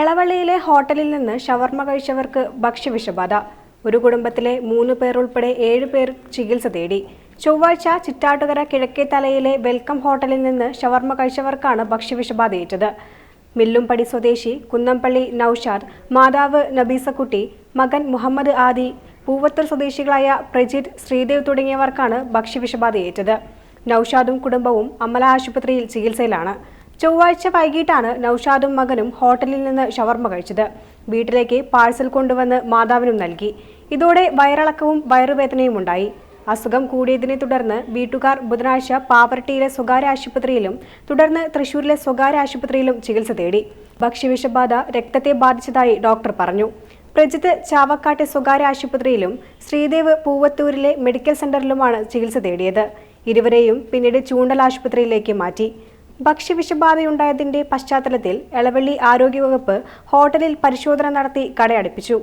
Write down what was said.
എളവള്ളിയിലെ ഹോട്ടലിൽ നിന്ന് ഷവർമ കഴിച്ചവർക്ക് ഭക്ഷ്യവിഷബാധ. ഒരു കുടുംബത്തിലെ മൂന്ന് പേർ ഉൾപ്പെടെ ഏഴ് പേർ ചികിത്സ തേടി. ചൊവ്വാഴ്ച ചിറ്റാട്ടുകര കിഴക്കേത്തലയിലെ വെൽക്കം ഹോട്ടലിൽ നിന്ന് ഷവർമ കഴിച്ചവർക്കാണ് ഭക്ഷ്യവിഷബാധയേറ്റത് മില്ലുംപടി സ്വദേശി കുന്നംപള്ളി നൌഷാദ് മാതാവ് നബീസക്കുട്ടി മകൻ മുഹമ്മദ് ആദി പൂവത്തൂർ സ്വദേശികളായ പ്രജിത് ശ്രീദേവ് തുടങ്ങിയവർക്കാണ് ഭക്ഷ്യവിഷബാധയേറ്റത് നൌഷാദും കുടുംബവും അമല ആശുപത്രിയിൽ ചികിത്സയിലാണ്. ചൊവ്വാഴ്ച വൈകിട്ടാണ് നൌഷാദും മകനും ഹോട്ടലിൽ നിന്ന് ഷവർമ കഴിച്ചത്. വീട്ടിലേക്ക് പാഴ്സൽ കൊണ്ടുവന്ന് മാതാവിനും നൽകി. ഇതോടെ വയറിളക്കവും വയറുവേദനയും ഉണ്ടായി. അസുഖം കൂടിയതിനെ തുടർന്ന് വീട്ടുകാർ ബുധനാഴ്ച പാവർട്ടിയിലെ സ്വകാര്യ ആശുപത്രിയിലും തുടർന്ന് തൃശൂരിലെ സ്വകാര്യ ആശുപത്രിയിലും ചികിത്സ തേടി. ഭക്ഷ്യവിഷബാധ രക്തത്തെ ബാധിച്ചതായി ഡോക്ടർ പറഞ്ഞു. പ്രജിത്ത് ചാവക്കാട്ടെ സ്വകാര്യ ആശുപത്രിയിലും ശ്രീദേവ് പൂവത്തൂരിലെ മെഡിക്കൽ സെന്ററിലുമാണ് ചികിത്സ തേടിയത്. ഇരുവരെയും പിന്നീട് ചൂണ്ടൽ ആശുപത്രിയിലേക്ക് മാറ്റി. ഭക്ഷ്യവിഷബാധയുണ്ടായതിന്റെ പശ്ചാത്തലത്തിൽ എളവള്ളി ആരോഗ്യവകുപ്പ് ഹോട്ടലിൽ പരിശോധന നടത്തി കടയടപ്പിച്ചു